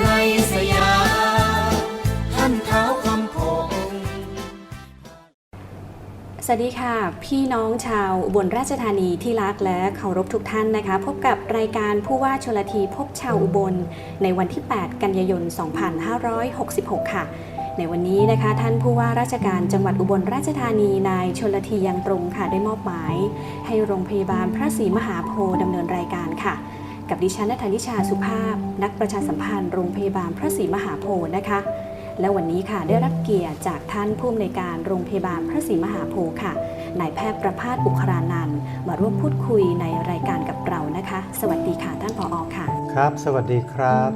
ในสยามท่านเท้าคำพงสวัสดีค่ะ พี่น้องชาวอุบลราชธานีที่รักและเคารพทุกท่านนะคะ พบกับรายการผู้ว่าชลทีพบชาวอุบล ในวันที่ 8 กันยายน 2566 ค่ะในวันนี้นะคะท่านผู้ว่าราชการจังหวัดอุบลราชธานีนายชลทียังตรงค่ะได้มอบหมาย ให้โรงพยาบาลพระศรีมหาโพธิ์ดำเนินรายการค่ะ กับดิฉันนัทนิชาสุภาพ นักประชาสัมพันธ์โรงพยาบาลพระศรีมหาโพธิ์นะคะ และวันนี้ค่ะได้รับเกียรติจากท่านผู้อำนวยการโรงพยาบาลพระศรีมหาโพธิ์ค่ะนายแพทย์ประภาสอุครานันท์มาร่วมพูดคุยในรายการกับเรานะคะ สวัสดีค่ะท่านผออค่ะ ครับ สวัสดีครับ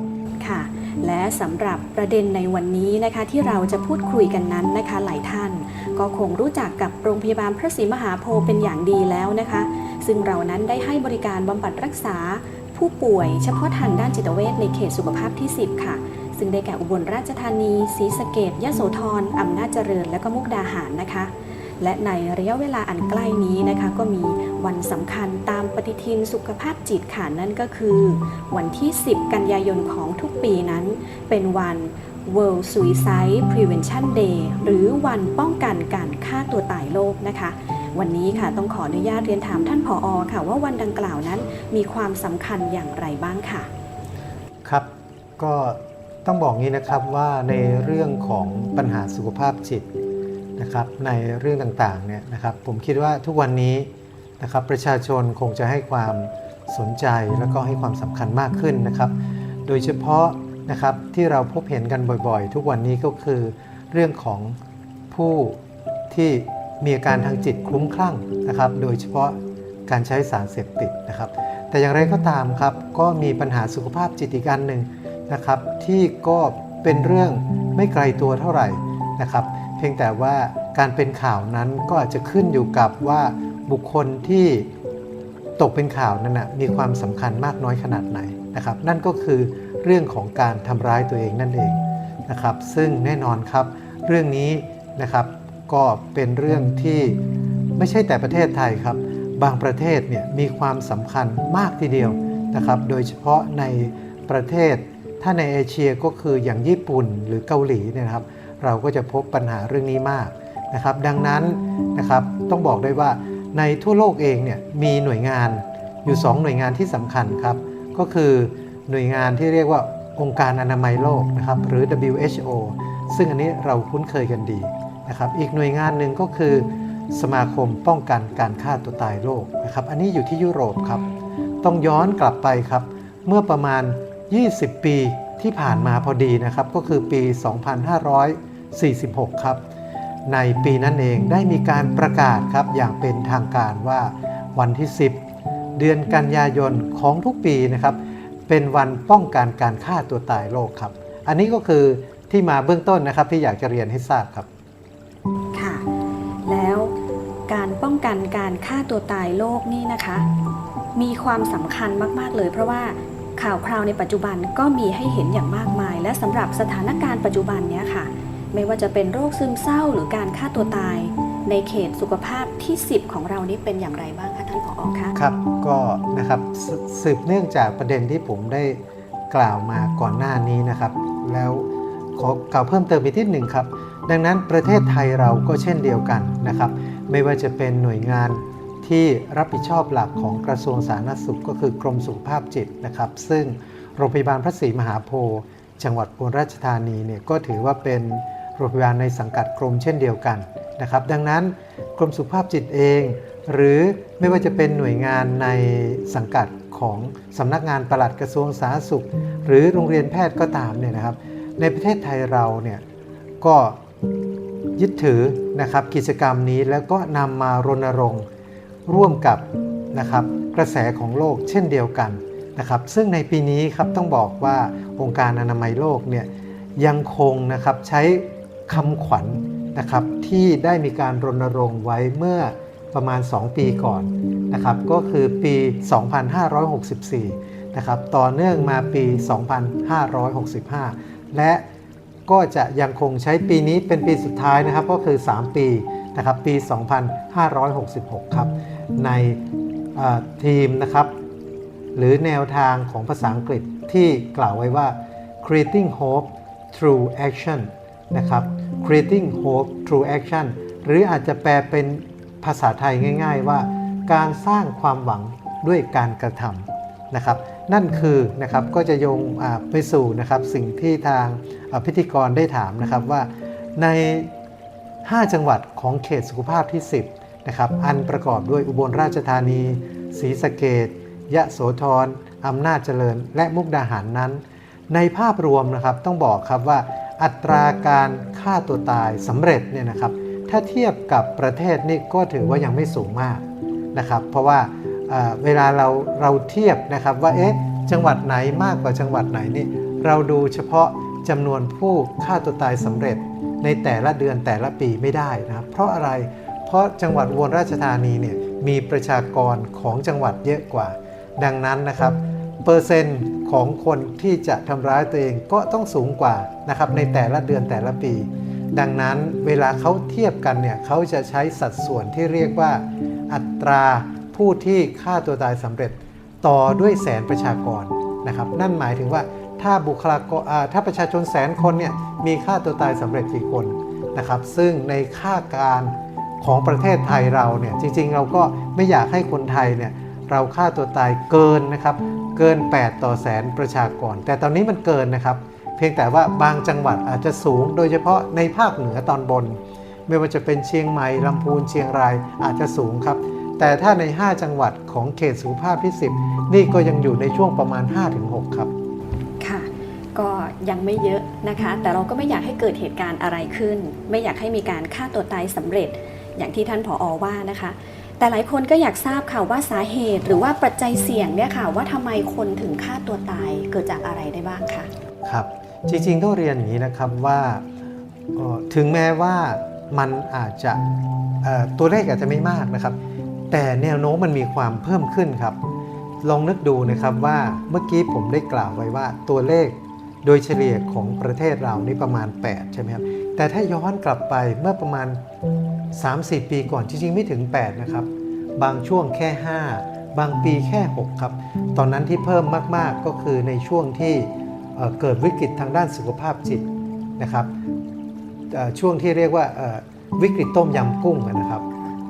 ค่ะ และสำหรับประเด็นในวันนี้นะคะที่เราจะพูดคุยกันนั้นนะคะหลายท่าน ก็คงรู้จักกับโรงพยาบาลพระศรีมหาโพธิ์เป็นอย่างดีแล้วนะคะ ซึ่งเรานั้นได้ให้บริการบำบัดรักษา ผู้ป่วยเฉพาะทางด้านจิตเวชในเขตสุขภาพที่ 10 ค่ะ ซึ่งได้แก่อุบลราชธานีศรีสะเกดยะโสธรอำนาจเจริญ และก็มุกดาหารนะคะ และในระยะเวลาอันใกล้นี้นะคะ ก็มีวันสำคัญตามปฏิทินสุขภาพจิตค่ะนั่นก็คือ วันที่ 10 กันยายนของทุกปีนั้น เป็นวัน World Suicide Prevention Day หรือวันป้องกันการฆ่าตัวตายโลกนะคะ วันนี้ค่ะต้องขออนุญาตเรียนถามท่านผออค่ะ ว่าวันดังกล่าวนั้นมีความสำคัญอย่างไรบ้างค่ะ ครับก็ต้องบอกงี้นะครับว่าในเรื่องของปัญหาสุขภาพจิตนะครับในเรื่องต่างๆเนี่ยนะครับผมคิดว่าทุกวันนี้นะครับประชาชนคงจะให้ความสนใจแล้วก็ให้ความสำคัญมากขึ้นนะครับ โดยเฉพาะนะครับที่เราพบเห็นกันบ่อยๆ ทุกวันนี้ก็คือเรื่องของผู้ที่ มีอาการทางจิตคลุ้มคลั่งนะครับ โดยเฉพาะการใช้สารเสพติดนะครับ แต่อย่างไรก็ตามครับก็มีปัญหาสุขภาพจิตอีกอันหนึ่งนะครับ ที่ก็เป็นเรื่องไม่ไกลตัวเท่าไหร่นะครับ เพียงแต่ว่าการเป็นข่าวนั้นก็อาจจะขึ้นอยู่กับว่าบุคคลที่ตกเป็นข่าวนั้นนะมีความสำคัญมากน้อยขนาดไหนนะครับ นั่นก็คือเรื่องของการทำร้ายตัวเองนั่นเองนะครับ ซึ่งแน่นอนครับเรื่องนี้นะครับ ก็เป็นเรื่องที่ไม่ใช่แต่ประเทศไทยครับ บางประเทศเนี่ยมีความสำคัญมากทีเดียวนะครับ โดยเฉพาะในประเทศถ้าในเอเชียก็คืออย่างญี่ปุ่นหรือเกาหลีเนี่ยนะครับ เราก็จะพบปัญหาเรื่องนี้มากนะครับ ดังนั้นนะครับต้องบอกได้ว่าในทั่วโลกเองเนี่ยมีหน่วยงานอยู่ 2 หน่วยงานที่สำคัญครับ ก็คือหน่วยงานที่เรียกว่าองค์การอนามัยโลกนะครับหรือ WHO ซึ่งอันนี้เราคุ้นเคยกันดี นะครับอีกหน่วยงานหนึ่งก็คือ สมาคมป้องกันการฆ่าตัวตายโลกนะครับอันนี้อยู่ที่ยุโรปครับ ต้องย้อนกลับไปครับ เมื่อประมาณ 20 ปีที่ผ่านมาพอดีนะครับ ก็คือปี 2546 ครับ ในปีนั้นเองได้มีการประกาศครับอย่างเป็นทางการว่าวันที่ 10 เดือนกันยายนของทุกปีนะครับ เป็นวันป้องกันการฆ่าตัวตายโลกครับ อันนี้ก็คือที่มาเบื้องต้นนะครับที่อยากจะเรียนให้ทราบครับ การป้องกันการฆ่าตัวตายโลกนี่นะคะ มีความสำคัญมากๆเลย เพราะว่าข่าวคราวในปัจจุบันก็มีให้เห็นอย่างมากมาย และสำหรับสถานการณ์ปัจจุบันเนี้ยค่ะ ไม่ว่าจะเป็นโรคซึมเศร้าหรือการฆ่าตัวตาย ในเขตสุขภาพที่ 10 ของเรานี้เป็นอย่างไรบ้างคะท่านผอคะครับก็นะครับสืบเนื่องจากประเด็นที่ผมได้กล่าวมาก่อนหน้านี้นะครับ แล้วขอกล่าวเพิ่มเติมอีกนิดหนึ่งครับ ดังนั้นประเทศไทยเราก็เช่นเดียวกันนะครับ ไม่ว่าจะเป็นหน่วยงานที่รับผิดชอบหลักของกระทรวงสาธารณสุขก็คือกรมสุขภาพจิตนะครับ ซึ่งโรงพยาบาลพระศรีมหาโพธิ์จังหวัดอุบลราชธานีเนี่ยก็ถือว่าเป็นโรงพยาบาลในสังกัดกรมเช่นเดียวกันนะครับ ดังนั้นกรมสุขภาพจิตเอง หรือไม่ว่าจะเป็นหน่วยงานในสังกัดของสำนักงานปลัดกระทรวงสาธารณสุข หรือโรงเรียนแพทย์ก็ตามเนี่ยนะครับ ในประเทศไทยเราเนี่ยก็ยึดถือ นะครับกิจกรรมนี้แล้วก็นำมารณรงค์ร่วมกับนะครับกระแสของโลกเช่นเดียวกันนะครับซึ่งในปีนี้ครับต้องบอกว่าองค์การอนามัยโลกเนี่ยยังคงนะครับใช้คำขวัญนะครับที่ได้มีการรณรงค์ไว้เมื่อประมาณ 2 ปีก่อนนะครับก็คือปี 2564นะครับต่อเนื่องมาปี 2565 และ ก็จะยังคงใช้ปีนี้เป็นปีสุดท้ายนะครับ ก็คือ 3 ปีนะครับปี 2566 ครับ ในทีมนะครับ หรือแนวทางของภาษาอังกฤษที่กล่าวไว้ว่า creating hope through action นะครับ creating hope through action หรืออาจจะแปลเป็นภาษาไทยง่าย ๆ ว่า การสร้างความหวังด้วยการกระทำ นะครับนั่นคือนะครับก็จะโยงไปสู่นะครับสิ่งที่ทางพิธีกรได้ถามนะครับว่าใน 5 จังหวัดของเขตสุขภาพที่ 10นะครับอันประกอบด้วยอุบลราชธานีศรีสะเกดยะโสธรอำนาจเจริญ และมุกดาหารนั้น ในภาพรวมนะครับต้องบอกครับว่าอัตราการฆ่าตัวตายสำเร็จเนี่ยนะครับถ้าเทียบกับประเทศนี่ก็ถือว่ายังไม่สูงมากนะครับเพราะว่า เวลาเราเราเทียบนะครับว่าเอ๊ะจังหวัดไหนมากกว่าจังหวัดไหนนี่เราดูเฉพาะจำนวนผู้ฆ่าตัวตายสำเร็จในแต่ละเดือนแต่ละปีไม่ได้นะครับเพราะอะไรเพราะจังหวัดอุบลราชธานีเนี่ยมีประชากรของจังหวัดเยอะกว่า ดังนั้นนะครับเปอร์เซ็นต์ของคนที่จะทำร้ายตัวเองก็ต้องสูงกว่านะครับในแต่ละเดือนแต่ละปี ดังนั้นเวลาเขาเทียบกันเนี่ยเขาจะใช้สัดส่วนที่เรียกว่าอัตรา ผู้ที่ฆ่าตัวตายสำเร็จต่อด้วยแสนประชากรนะครับ นั่นหมายถึงว่าถ้าบุคลากรถ้าประชาชนแสนคนเนี่ยมีฆ่าตัวตายสำเร็จกี่คนนะครับ ซึ่งในค่าการของประเทศไทยเราเนี่ยจริงๆ เราก็ไม่อยากให้คนไทยเนี่ยเราฆ่าตัวตายเกินนะครับเกิน 8 ต่อแสนประชากร แต่ตอนนี้มันเกินนะครับ เพียงแต่ว่าบางจังหวัดอาจจะสูง โดยเฉพาะในภาคเหนือตอนบน ไม่ว่าจะเป็นเชียงใหม่ลำพูนเชียงรายอาจจะสูงครับ แต่ถ้าใน 5 จังหวัดของเขตสุขภาพที่ 10 นี่ก็ยังอยู่ในช่วงประมาณ 5-6 ครับ ค่ะ ก็ยังไม่เยอะนะคะ แต่เราก็ไม่อยากให้เกิดเหตุการณ์อะไรขึ้น ไม่อยากให้มีการฆ่าตัวตายสำเร็จ อย่างที่ท่านผออว่านะคะ แต่หลายคนก็อยากทราบค่ะว่าสาเหตุหรือว่าปัจจัยเสี่ยงเนี่ยค่ะว่าทำไมคนถึงฆ่าตัวตายเกิดจากอะไรได้บ้างคะครับ จริงๆต้องเรียนอย่างนี้นะครับว่าเอ่อถึงแม้ว่ามันอาจจะเอ่อตัวเลขอาจจะไม่มากนะครับ แต่แนวโน้มมันมีความเพิ่มขึ้นครับ ลองนึกดูนะครับว่าเมื่อกี้ผมได้กล่าวไว้ว่าตัวเลขโดยเฉลี่ยของประเทศเรานี่ประมาณ 8 ใช่ไหมครับ แต่ถ้าย้อนกลับไปเมื่อประมาณ 3-4 ปีก่อนจริงๆไม่ถึง 8 นะครับ บางช่วงแค่ 5 บางปีแค่ 6 ครับ ตอนนั้นที่เพิ่มมากๆก็คือในช่วงที่เเกิดวิกฤตทางด้านสุขภาพจิตนะครับช่วงที่เรียกว่าวิกฤตต้มยำกุ้งนะครับ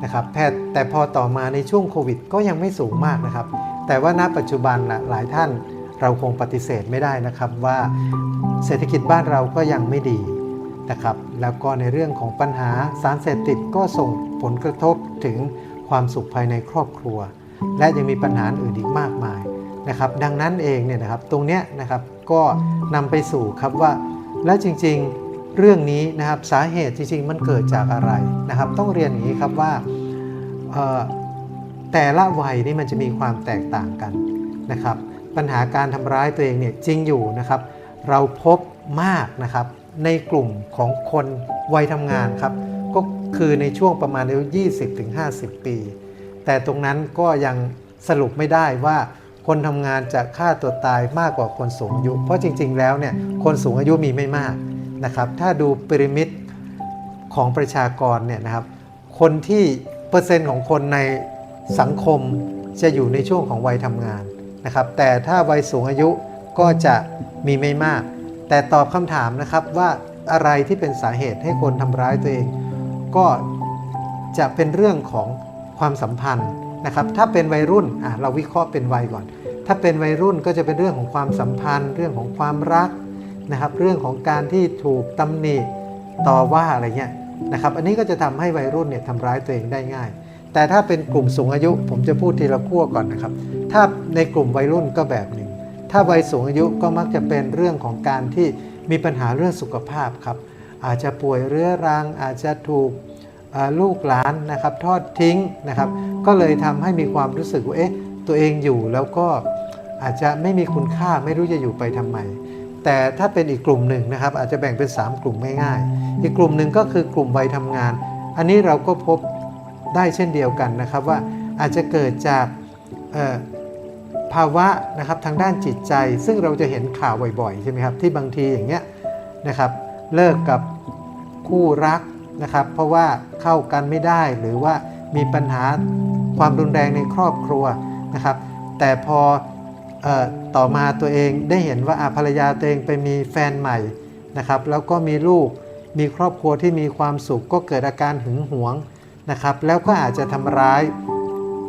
นะครับแพทย์แต่พอต่อมาในช่วงโควิดก็ยังไม่สูงมากนะครับ แต่ว่าณปัจจุบันนะหลายท่านเราคงปฏิเสธไม่ได้นะครับว่าเศรษฐกิจบ้านเราก็ยังไม่ดีนะครับ แล้วก็ในเรื่องของปัญหาสารเสพติดก็ส่งผลกระทบถึงความสุขภายในครอบครัว และยังมีปัญหาอื่นอีกมากมายนะครับ ดังนั้นเองเนี่ยนะครับตรงเนี้ยนะครับก็นำไปสู่ครับว่าและจริงๆ เรื่องนี้นะครับสาเหตุจริงๆมันเกิดจากอะไรนะครับ ต้องเรียนอย่างนี้ครับว่าแต่ละวัยนี่มันจะมีความแตกต่างกันนะครับ ปัญหาการทำร้ายตัวเองเนี่ยจริงอยู่นะครับ เราพบมากนะครับในกลุ่มของคนวัยทำงานครับ ก็คือในช่วงประมาณอายุ 20-50 ปี แต่ตรงนั้นก็ยังสรุปไม่ได้ว่าคนทำงานจะฆ่าตัวตายมากกว่าคนสูงอายุ เพราะจริง ๆ แล้วเนี่ยคนสูงอายุมีไม่มาก นะครับถ้าดูพีระมิดของประชากรเนี่ยนะครับคนที่เปอร์เซ็นต์ของคนในสังคมจะอยู่ในช่วงของวัยทำงานนะครับแต่ถ้าวัยสูงอายุก็จะมีไม่มาก แต่ตอบคำถามนะครับว่าอะไรที่เป็นสาเหตุให้คนทำร้ายตัวเอง ก็จะเป็นเรื่องของความสัมพันธ์นะครับถ้าเป็นวัยรุ่นอะเราวิเคราะห์เป็นวัยก่อน ถ้าเป็นวัยรุ่นก็จะเป็นเรื่องของความสัมพันธ์ เรื่องของความรัก นะครับ เรื่องของการที่ถูกตำหนิต่อว่าอะไรเงี้ยนะครับ อันนี้ก็จะทำให้วัยรุ่นเนี่ยทำร้ายตัวเองได้ง่าย แต่ถ้าเป็นกลุ่มสูงอายุ ผมจะพูดทีละขั้วก่อนนะครับ ถ้าในกลุ่มวัยรุ่นก็แบบหนึ่ง ถ้าวัยสูงอายุก็มักจะเป็นเรื่องของการที่มีปัญหาเรื่องสุขภาพครับ อาจจะป่วยเรื้อรัง อาจจะถูกลูกหลานนะครับทอดทิ้งนะครับ ก็เลยทำให้มีความรู้สึกว่าเอ๊ะตัวเองอยู่แล้วก็อาจจะไม่มีคุณค่าไม่รู้จะอยู่ไปทำไม แต่ถ้าเป็นอีกกลุ่มหนึ่งนะครับ อาจจะแบ่งเป็น 3 กลุ่มง่ายๆอีกกลุ่มหนึ่งก็คือกลุ่มวัยทำงาน อันนี้เราก็พบได้เช่นเดียวกันนะครับว่าอาจจะเกิดจากภาวะนะครับทางด้านจิตใจ ซึ่งเราจะเห็นข่าวบ่อยๆใช่ไหมครับที่บางทีอย่างเงี้ยนะครับเลิกกับคู่รักนะครับ เพราะว่าเข้ากันไม่ได้หรือว่ามีปัญหาความรุนแรงในครอบครัวนะครับ แต่พอ ต่อมาตัวเองได้เห็นว่าภรรยาตัวเองไปมีแฟนใหม่นะครับแล้วก็มีลูกมีครอบครัวที่มีความสุขก็เกิดอาการหึงหวงนะครับแล้วก็อาจจะทำร้าย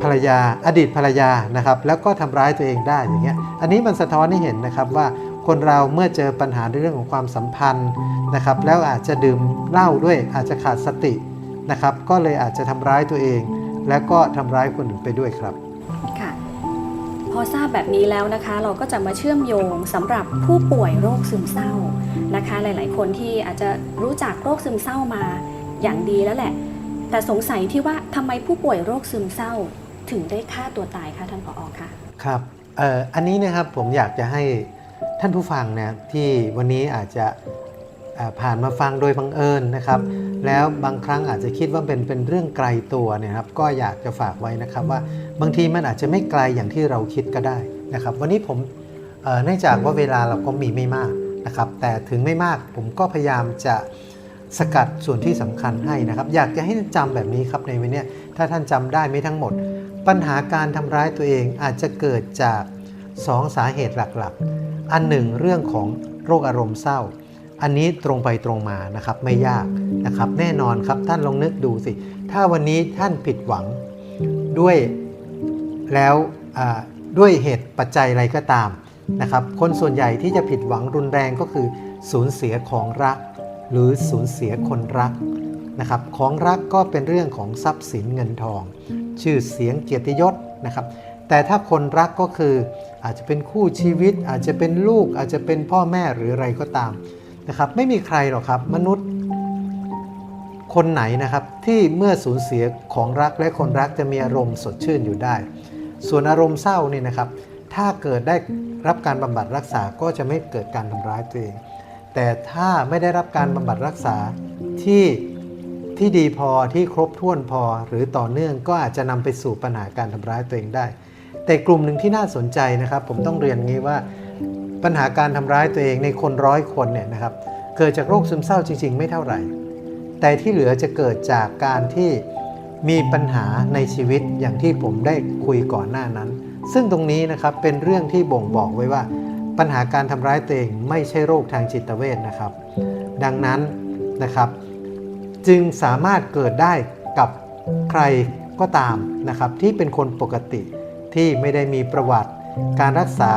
ภรรยาอดีตภรรยานะครับแล้วก็ทำร้ายตัวเองได้อย่างเงี้ยอันนี้มันสะท้อนให้เห็นนะครับว่าคนเราเมื่อเจอปัญหาในเรื่องของความสัมพันธ์นะครับแล้วอาจจะดื่มเหล้าด้วยอาจจะขาดสตินะครับก็เลยอาจจะทำร้ายตัวเอง แล้วก็ทำร้ายคนอื่นไปด้วยครับ พอทราบแบบนี้แล้วนะคะ เราก็จะมาเชื่อมโยงสำหรับผู้ป่วยโรคซึมเศร้านะคะ หลาย ๆ คนที่อาจจะรู้จักโรคซึมเศร้ามาอย่างดีแล้วแหละ แต่สงสัยที่ว่าทำไมผู้ป่วยโรคซึมเศร้าถึงได้ฆ่าตัวตายคะท่านผอคะครับเอ่ออันนี้นะครับผมอยากจะให้ท่านผู้ฟังนะที่วันนี้อาจจะผ่านมาฟังโดยบังเอิญนะครับ แล้วบางครั้งอาจจะคิดว่าเป็นเป็นเรื่องไกลตัวเนี่ยครับก็อยากจะฝากไว้นะครับว่า บางทีมันอาจจะไม่ไกลอย่างที่เราคิดก็ได้นะครับ วันนี้ผมเนื่องจากว่าเวลาเราก็มีไม่มากนะครับ แต่ถึงไม่มากผมก็พยายามจะสกัดส่วนที่สำคัญให้นะครับ อยากจะให้จำแบบนี้ครับในวันนี้ถ้าท่านจำได้ไม่ทั้งหมด ปัญหาการทำร้ายตัวเองอาจจะเกิดจาก 2 สาเหตุหลักๆ อันหนึ่งเรื่องของโรคอารมณ์เศร้า อันนี้ตรงไปตรงมานะครับไม่ยากนะครับ แน่นอนครับท่านลองนึกดูสิ ถ้าวันนี้ท่านผิดหวังด้วย แล้วด้วยเหตุปัจจัยอะไรก็ตามนะครับ คนส่วนใหญ่ที่จะผิดหวังรุนแรงก็คือ สูญเสียของรัก หรือสูญเสียคนรักนะครับของรักก็เป็นเรื่องของทรัพย์สินเงินทอง ชื่อเสียงเกียรติยศนะครับ แต่ถ้าคนรักก็คืออาจจะเป็นคู่ชีวิต อาจจะเป็นลูกอาจจะเป็นพ่อแม่หรืออะไรก็ตามนะครับไม่มีใครหรอกครับมนุษย์ คนไหนนะครับที่เมื่อสูญเสียของรักและคนรักจะมีอารมณ์สดชื่นอยู่ได้ ส่วนอารมณ์เศร้านี่นะครับ ถ้าเกิดได้รับการบำบัดรักษาก็จะไม่เกิดการทำร้ายตัวเอง แต่ถ้าไม่ได้รับการบำบัดรักษาที่ที่ดีพอที่ครบถ้วนพอหรือต่อเนื่องก็อาจจะนำไปสู่ปัญหาการทำร้ายตัวเองได้ แต่กลุ่มหนึ่งที่น่าสนใจนะครับ ผมต้องเรียนงี้ว่าปัญหาการทำร้ายตัวเองในคนร้อยคนเนี่ยนะครับเกิดจากโรคซึมเศร้าจริง ๆ ไม่เท่าไหร่ แต่ที่เหลือจะเกิดจากการที่ มีปัญหาในชีวิตอย่างที่ผมได้คุยก่อนหน้านั้น ซึ่งตรงนี้นะครับเป็นเรื่องที่บ่งบอกไว้ว่า ปัญหาการทำร้ายตัวเองไม่ใช่โรคทางจิตเวชนะครับ ดังนั้นนะครับ จึงสามารถเกิดได้กับใครก็ตามนะครับที่เป็นคนปกติที่ไม่ได้มีประวัติ การรักษา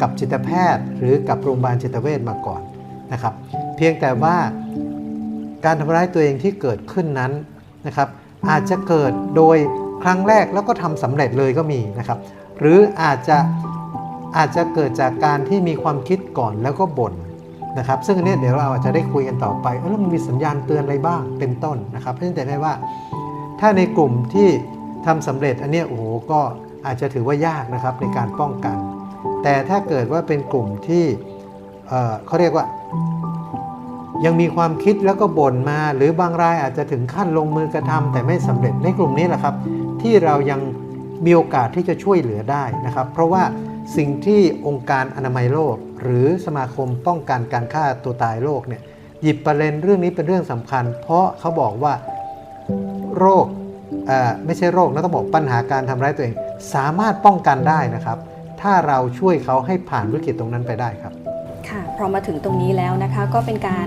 กับจิตแพทย์ หรือกับโรงพยาบาลจิตเวชมาก่อนนะครับ เพียงแต่ว่าการทำร้ายตัวเองที่เกิดขึ้นนั้นนะครับ อาจจะเกิดโดยครั้งแรกแล้วก็ทำสำเร็จเลยก็มีนะครับ หรืออาจจะอาจจะเกิดจากการที่มีความคิดก่อนแล้วก็บ่นนะครับ ซึ่งอันนี้เดี๋ยวเราอาจจะได้คุยกันต่อไปแล้วมันมีสัญญาณเตือนอะไรบ้างเป็นต้นนะครับเพื่อจะได้ว่า ถ้าในกลุ่มที่ทำสำเร็จอันนี้โอ้โหก็อาจจะถือว่ายากนะครับในการป้องกัน แต่ถ้าเกิดว่าเป็นกลุ่มที่เเขาเรียกว่า ยังมีความคิดแล้วก็บ่นมา หรือบางรายอาจจะถึงขั้นลงมือกระทำแต่ไม่สำเร็จในกลุ่มนี้แหละครับ ที่เรายังมีโอกาสที่จะช่วยเหลือได้นะครับ เพราะว่าสิ่งที่องค์การอนามัยโลก หรือสมาคมป้องกันการฆ่าตัวตายโลกเนี่ยหยิบประเด็นเรื่องนี้เป็นเรื่องสำคัญ เพราะเขาบอกว่าโรคเอ่อไม่ใช่โรคนะต้องบอกปัญหาการทำร้ายตัวเอง สามารถป้องกันได้นะครับ ถ้าเราช่วยเขาให้ผ่านวิกฤตตรงนั้นไปได้ครับ พอมาถึงตรงนี้แล้วนะคะ ก็เป็นการ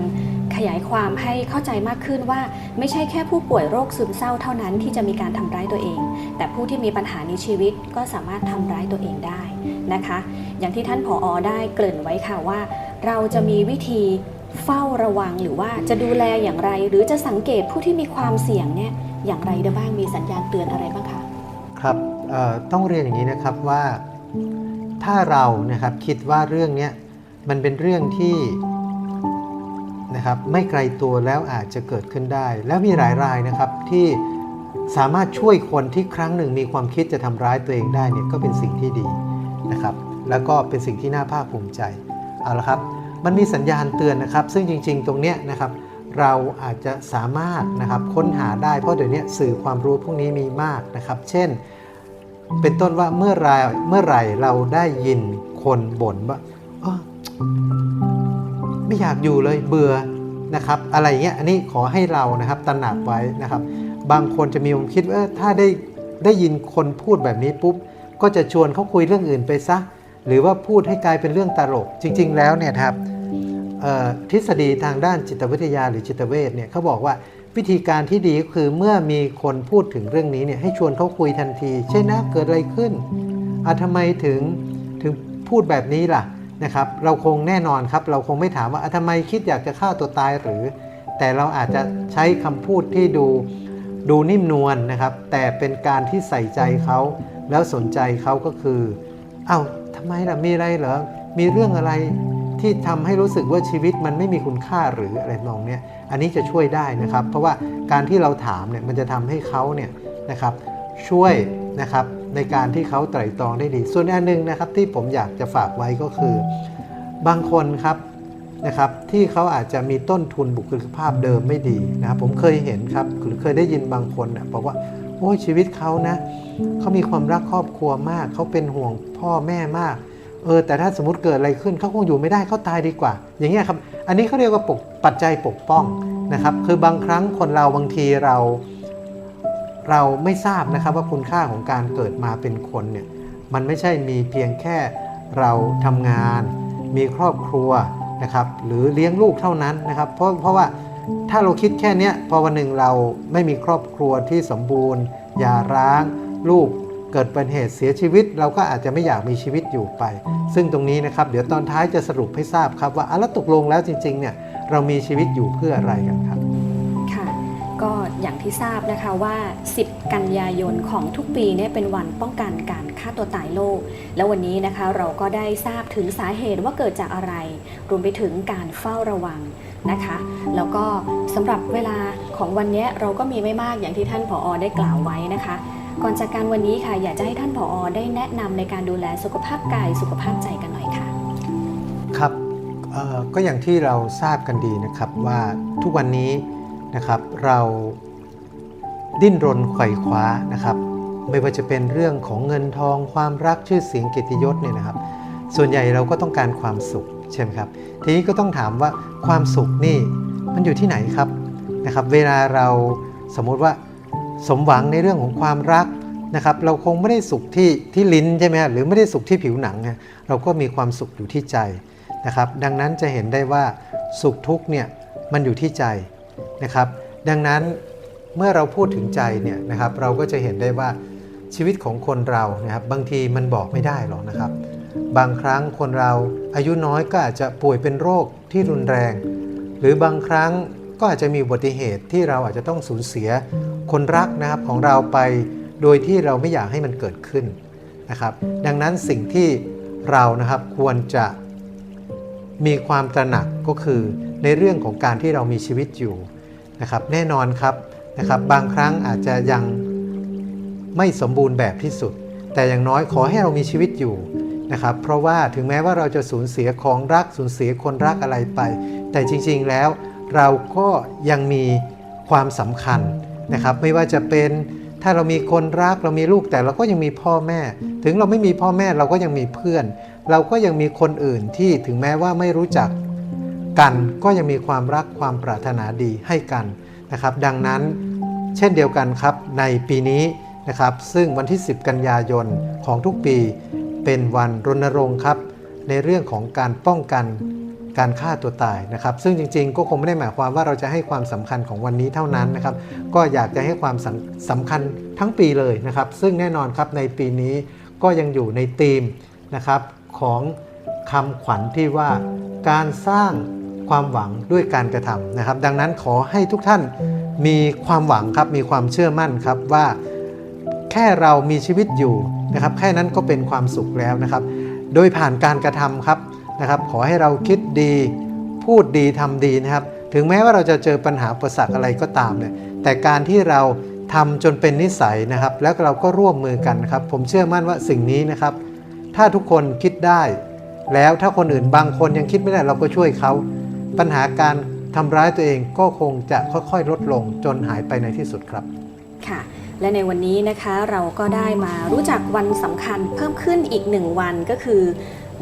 ขยายความให้เข้าใจมากขึ้นว่า ไม่ใช่แค่ผู้ป่วยโรคซึมเศร้าเท่านั้นที่จะมีการทำร้ายตัวเอง แต่ผู้ที่มีปัญหาในชีวิตก็สามารถทำร้ายตัวเองได้นะคะ อย่างที่ท่านผออได้เกริ่นไว้ค่ะว่า เราจะมีวิธีเฝ้าระวังหรือว่าจะดูแลอย่างไร หรือจะสังเกตผู้ที่มีความเสี่ยงเนี่ยอย่างไรได้บ้างมีสัญญาณเตือนอะไรบ้างคะครับต้องเรียนอย่างนี้นะครับว่าถ้าเรานะครับคิดว่าเรื่องเนี้ย มันเป็นเรื่องที่นะครับไม่ไกลตัวแล้วอาจจะเกิดขึ้นได้ แล้วมีหลายรายนะครับที่สามารถช่วยคนที่ครั้งหนึ่งมีความคิดจะทำร้ายตัวเองได้เนี่ยก็เป็นสิ่งที่ดีนะครับ แล้วก็เป็นสิ่งที่น่าภาคภูมิใจเอาละครับ มันมีสัญญาณเตือนนะครับ ซึ่งจริง ๆ ตรงเนี้ยนะครับเราอาจจะสามารถนะครับค้นหาได้เพราะเดี๋ยวนี้สื่อความรู้พวกนี้มีมากนะครับ เช่น เป็นต้นว่าเมื่อไรเมื่อไรเราได้ยินคนบ่นว่า ไม่อยากอยู่เลยเบื่อนะครับ อะไรเงี้ยอันนี้ขอให้เรานะครับตระหนักไว้นะครับ บางคนจะมีความคิดว่าถ้าได้ได้ยินคนพูดแบบนี้ปุ๊บก็จะชวนเขาคุยเรื่องอื่นไปซะ หรือว่าพูดให้กลายเป็นเรื่องตลก จริง ๆ แล้วเนี่ยครับทฤษฎีทางด้านจิตวิทยาหรือจิตเวชเนี่ยเขาบอกว่าวิธีการที่ดีก็คือเมื่อมีคนพูดถึงเรื่องนี้เนี่ยให้ชวนเขาคุยทันที เช่นนะเกิดอะไรขึ้นอะทำไมถึงถึงพูดแบบนี้ล่ะ นะครับเราคงแน่นอนครับ เราคงไม่ถามว่าทำไมคิดอยากจะฆ่าตัวตายหรือ แต่เราอาจจะใช้คำพูดที่ดูดูนิ่มนวลนะครับ แต่เป็นการที่ใส่ใจเขาแล้วสนใจเขาก็คือเอ้าทำไมล่ะมีอะไรเหรอมีเรื่องอะไรที่ทำให้รู้สึกว่าชีวิตมันไม่มีคุณค่าหรืออะไรมองเนี้ยอันนี้จะช่วยได้นะครับ เพราะว่าการที่เราถามเนี่ยมันจะทำให้เขาเนี่ยนะครับช่วย นะครับในการที่เขาไตร่ตรองได้ดี ส่วนอันหนึ่งนะครับที่ผมอยากจะฝากไว้ก็คือ บางคนครับนะครับที่เขาอาจจะมีต้นทุนบุคลิกภาพเดิมไม่ดีนะครับผมเคยเห็นครับหรือเคยได้ยินบางคนน่ะบอกว่าโอ้ชีวิตเขานะเขามีความรักครอบครัวมาก เขาเป็นห่วงพ่อแม่มากเออแต่ถ้าสมมติเกิดอะไรขึ้นเขาคงอยู่ไม่ได้เขาตายดีกว่า อย่างเงี้ยครับ อันนี้เขาเรียกว่าปกปัจจัยปกป้องนะครับ คือบางครั้งคนเราบางทีเรา เราไม่ทราบนะครับว่าคุณค่าของการเกิดมาเป็นคนเนี่ยมันไม่ใช่มีเพียงแค่เราทำงาน มีครอบครัวนะครับหรือเลี้ยงลูกเท่านั้นนะครับเพราะเพราะว่าถ้าเราคิดแค่นี้พอวันหนึ่งเราไม่มีครอบครัวที่สมบูรณ์หย่าร้าง ลูกเกิดเป็นเหตุเสียชีวิต เราก็อาจจะไม่อยากมีชีวิตอยู่ไป ซึ่งตรงนี้นะครับ เดี๋ยวตอนท้ายจะสรุปให้ทราบครับว่าอะแล้วตกลงแล้วจริงๆเนี่ยเรามีชีวิตอยู่เพื่ออะไรกันครับ ก็อย่างที่ทราบนะคะว่า 10 กันยายนของทุกปีเนี่ยเป็นวันป้องกันการฆ่าตัวตายโลก แล้ววันนี้นะคะเราก็ได้ทราบถึงสาเหตุว่าเกิดจากอะไร รวมไปถึงการเฝ้าระวังนะคะ แล้วก็สำหรับเวลาของวันนี้เราก็มีไม่มากอย่างที่ท่านผออได้กล่าวไว้นะคะก่อนจากการวันนี้ค่ะ อยากจะให้ท่านผออได้แนะนำในการดูแลสุขภาพกายสุขภาพใจกันหน่อยค่ะ ครับก็อย่างที่เราทราบกันดีนะครับว่าทุกวันนี้ นะครับ เราดิ้นรนไขว่คว้านะครับ ไม่ว่าจะเป็นเรื่องของเงินทองความรักชื่อเสียงเกียรติยศเนี่ยนะครับ ส่วนใหญ่เราก็ต้องการความสุขใช่ไหมครับ ทีนี้ก็ต้องถามว่าความสุขนี่มันอยู่ที่ไหนครับนะครับ เวลาเราสมมุติว่าสมหวังในเรื่องของความรักนะครับ เราคงไม่ได้สุขที่ที่ลิ้นใช่ไหมหรือไม่ได้สุขที่ผิวหนังเราก็มีความสุขอยู่ที่ใจนะครับ ดังนั้นจะเห็นได้ว่าสุขทุกเนี่ยมันอยู่ที่ใจ นะครับ ดังนั้นเมื่อเราพูดถึงใจเนี่ยนะครับเราก็จะเห็นได้ว่าชีวิตของคนเรานะครับบางทีมันบอกไม่ได้หรอกนะครับ บางครั้งคนเราอายุน้อยก็อาจจะป่วยเป็นโรคที่รุนแรง หรือบางครั้งก็อาจจะมีอุบัติเหตุที่เราอาจจะต้องสูญเสียคนรักนะครับของเราไปโดยที่เราไม่อยากให้มันเกิดขึ้นนะครับ ดังนั้นสิ่งที่เรานะครับควรจะมีความตระหนักก็คือ ในเรื่องของการที่เรามีชีวิตอยู่นะครับแน่นอนครับนะครับบางครั้งอาจจะยังไม่สมบูรณ์แบบที่สุด แต่อย่างน้อยขอให้เรามีชีวิตอยู่นะครับเพราะว่าถึงแม้ว่าเราจะสูญเสียของรักสูญเสียคนรักอะไรไป แต่จริงๆแล้วเราก็ยังมีความสำคัญนะครับไม่ว่าจะเป็นถ้าเรามีคนรักเรามีลูกแต่เราก็ยังมีพ่อแม่ ถึงเราไม่มีพ่อแม่เราก็ยังมีเพื่อน เราก็ยังมีคนอื่นที่ถึงแม้ว่าไม่รู้จัก กันก็ยังมีความรักความปรารถนาดีให้กันนะครับ ดังนั้นเช่นเดียวกันครับในปีนี้นะครับซึ่งวันที่ 10 กันยายนของทุกปีเป็นวันรณรงค์ครับ ในเรื่องของการป้องกันการฆ่าตัวตายนะครับ ซึ่งจริงๆ ก็คงไม่ได้หมายความว่าเราจะให้ความสำคัญของวันนี้เท่านั้นนะครับ ก็อยากจะให้ความสำสำคัญทั้งปีเลยนะครับ ซึ่งแน่นอนครับในปีนี้ก็ยังอยู่ในธีมนะครับของคำขวัญที่ว่าการสร้าง ความหวังด้วยการกระทำนะครับ ดังนั้นขอให้ทุกท่านมีความหวังครับมีความเชื่อมั่นครับว่าแค่เรามีชีวิตอยู่นะครับ แค่นั้นก็เป็นความสุขแล้วนะครับ โดยผ่านการกระทำครับนะครับ ขอให้เราคิดดีพูดดีทำดีนะครับ ถึงแม้ว่าเราจะเจอปัญหาอุประสักอะไรก็ตามเนี่ยแต่การที่เราทำจนเป็นนิสัยนะครับ แล้วเราก็ร่วมมือกันนะครับ ผมเชื่อมั่นว่าสิ่งนี้นะครับ ถ้าทุกคนคิดได้ แล้วถ้าคนอื่นบางคนยังคิดไม่ได้เราก็ช่วยเขา ปัญหาการทำร้ายตัวเองก็คงจะค่อยๆ ลดลงจนหายไปในที่สุดครับ ค่ะ และในวันนี้นะคะเราก็ได้มารู้จักวันสำคัญเพิ่มขึ้นอีกหนึ่งวันก็คือ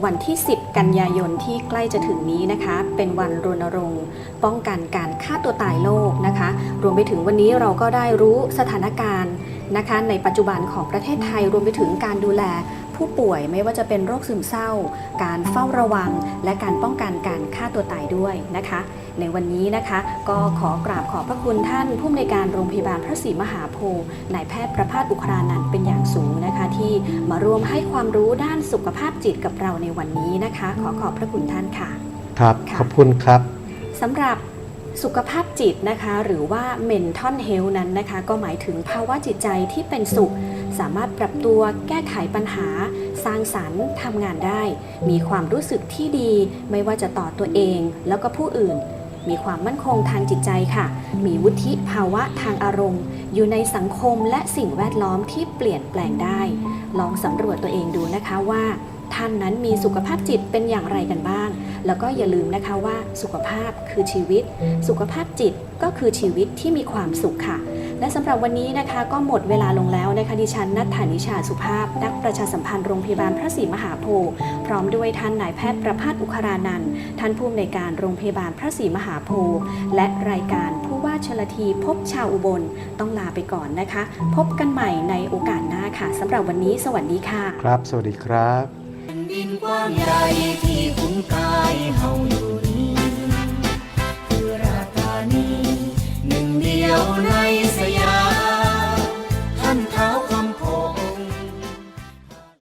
วันที่ 10 กันยายนที่ใกล้จะถึงนี้นะคะ เป็นวันรณรงค์ป้องกันการฆ่าตัวตายโลกนะคะ รวมไปถึงวันนี้เราก็ได้รู้สถานการณ์นะคะ ในปัจจุบันของประเทศไทยรวมไปถึงการดูแล ผู้ป่วยไม่ว่าจะเป็นโรคซึมเศร้า การเฝ้าระวัง และการป้องกันการฆ่าตัวตายด้วยนะคะ ในวันนี้นะคะก็ขอกราบขอบพระคุณท่านผู้อำนวยการโรงพยาบาลพระศรีมหาโพธิ์นายแพทย์ประภาสอุครานันท์เป็นอย่างสูงนะคะ ที่มาร่วมให้ความรู้ด้านสุขภาพจิตกับเราในวันนี้นะคะ ขอขอบพระคุณท่านค่ะครับค่ะขอบคุณครับสำหรับสุขภาพจิตนะคะ หรือว่า mental health นั้นนะคะ ก็หมายถึงภาวะจิตใจที่เป็นสุข สามารถปรับตัวแก้ไขปัญหา สร้างสรรค์ทำงานได้ มีความรู้สึกที่ดี ไม่ว่าจะต่อตัวเองแล้วก็ผู้อื่น มีความมั่นคงทางจิตใจค่ะ มีวุฒิภาวะทางอารมณ์ อยู่ในสังคมและสิ่งแวดล้อมที่เปลี่ยนแปลงได้ ลองสำรวจตัวเองดูนะคะว่าท่านนั้นมีสุขภาพจิตเป็นอย่างไรกันบ้าง แล้วก็อย่าลืมนะคะว่าสุขภาพคือชีวิต สุขภาพจิตก็คือชีวิตที่มีความสุขค่ะ และสำหรับวันนี้นะคะก็หมดเวลาลงแล้วนะคะดิฉันนัทธานิชาสุภาพ นักประชาสัมพันธ์โรงพยาบาลพระศรีมหาโพธิ์พร้อมด้วยท่านนายแพทย์ประภาสอุคารานันท่านผู้อำนวยการโรงพยาบาลพระศรีมหาโพธิ์และรายการผู้ว่าชลทีพบชาวอุบลต้องลาไปก่อนนะคะ พบกันใหม่ในโอกาสหน้าค่ะ สำหรับวันนี้ สวัสดีค่ะ ครับ สวัสดีครับดินกว้างใหญ่ที่คุ้มกายเฮาอยู่นี้คือราตานีหนึ่งเดียวใน